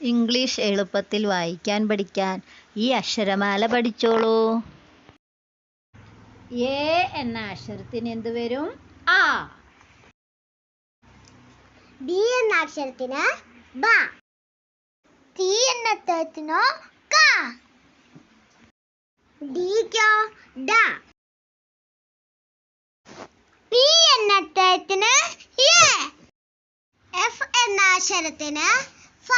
English എളുപ്പത്തിൽ വായിക്കാൻ പഠിക്കാൻ. ഈ അക്ഷരമാല പഠിച്ചോളൂ. എ എന്ന അക്ഷരത്തിന് എന്ത് വരും? ആ. ബി എന്ന അക്ഷരത്തിന് ബ. ടി എന്ന അക്ഷരത്തിനോ ക. ഡിക്കോ? ഡ. പി എന്ന അക്ഷരത്തിന് എ. എഫ് എന്ന അക്ഷരത്തിന് ഫ.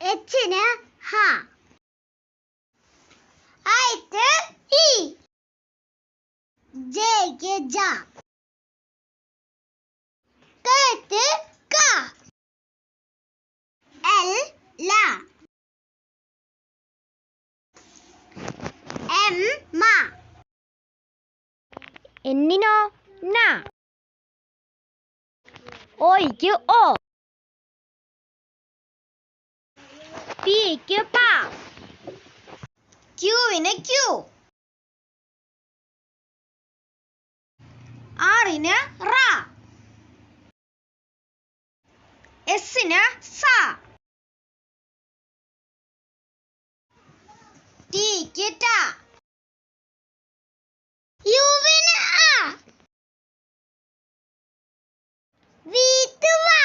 എച്ചിന് ഹ എന്നിനോ ന ഓയ്ക്ക് ഓ പിക്ക് പ ക്യൂവിന് ക്യൂ ആറിന് റ എസിന് സ ടിക്ക് ട വിക്ക് വാ.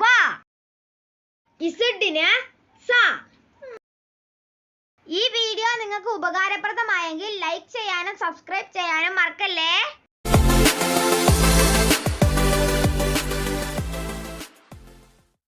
വ. ഇസഡിന് സ. ഈ വീഡിയോ നിങ്ങൾക്ക് ഉപകാരപ്രദമായെങ്കിൽ ലൈക്ക് ചെയ്യാനും സബ്സ്ക്രൈബ് ചെയ്യാനും മറക്കല്ലേ?